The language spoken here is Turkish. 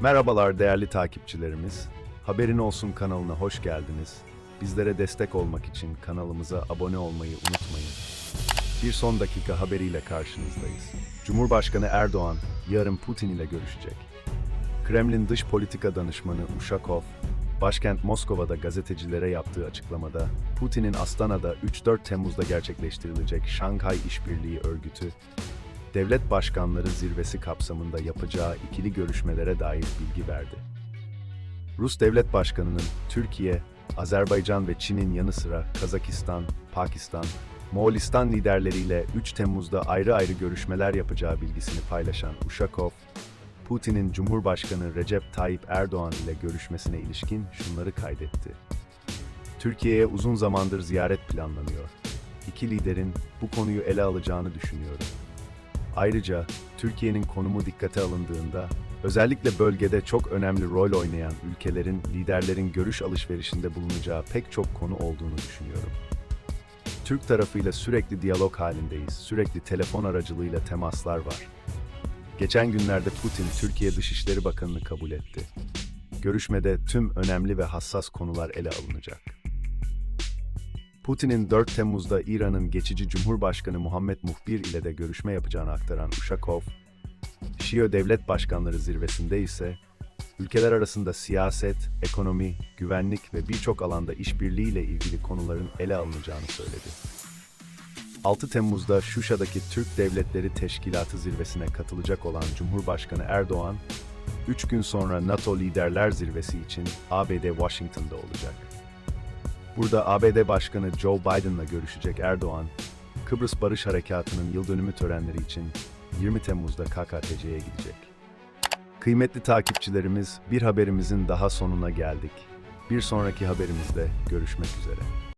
Merhabalar değerli takipçilerimiz. Haberin Olsun kanalına hoş geldiniz. Bizlere destek olmak için kanalımıza abone olmayı unutmayın. Bir son dakika haberiyle karşınızdayız. Cumhurbaşkanı Erdoğan yarın Putin ile görüşecek. Kremlin dış politika danışmanı Ushakov, başkent Moskova'da gazetecilere yaptığı açıklamada, Putin'in Astana'da 3-4 Temmuz'da gerçekleştirilecek Şanghay İşbirliği Örgütü, devlet başkanları zirvesi kapsamında yapacağı ikili görüşmelere dair bilgi verdi. Rus Devlet Başkanı'nın Türkiye, Azerbaycan ve Çin'in yanı sıra Kazakistan, Pakistan, Moğolistan liderleriyle 3 Temmuz'da ayrı ayrı görüşmeler yapacağı bilgisini paylaşan Ushakov, Putin'in Cumhurbaşkanı Recep Tayyip Erdoğan ile görüşmesine ilişkin şunları kaydetti. Türkiye'ye uzun zamandır ziyaret planlanıyor. İki liderin bu konuyu ele alacağını düşünüyorum. Ayrıca Türkiye'nin konumu dikkate alındığında özellikle bölgede çok önemli rol oynayan ülkelerin liderlerin görüş alışverişinde bulunacağı pek çok konu olduğunu düşünüyorum. Türk tarafıyla sürekli diyalog halindeyiz. Sürekli telefon aracılığıyla temaslar var. Geçen günlerde Putin Türkiye Dışişleri Bakanı'nı kabul etti. Görüşmede tüm önemli ve hassas konular ele alınacak. Putin'in 4 Temmuz'da İran'ın geçici Cumhurbaşkanı Muhammed Muhbir ile de görüşme yapacağını aktaran Ushakov, Şio Devlet Başkanları zirvesinde ise ülkeler arasında siyaset, ekonomi, güvenlik ve birçok alanda işbirliğiyle ilgili konuların ele alınacağını söyledi. 6 Temmuz'da Şuşa'daki Türk Devletleri Teşkilatı zirvesine katılacak olan Cumhurbaşkanı Erdoğan, 3 gün sonra NATO Liderler Zirvesi için ABD Washington'da olacak. Burada ABD Başkanı Joe Biden'la görüşecek Erdoğan, Kıbrıs Barış Harekatı'nın yıl dönümü törenleri için 20 Temmuz'da KKTC'ye gidecek. Kıymetli takipçilerimiz, bir haberimizin daha sonuna geldik. Bir sonraki haberimizde görüşmek üzere.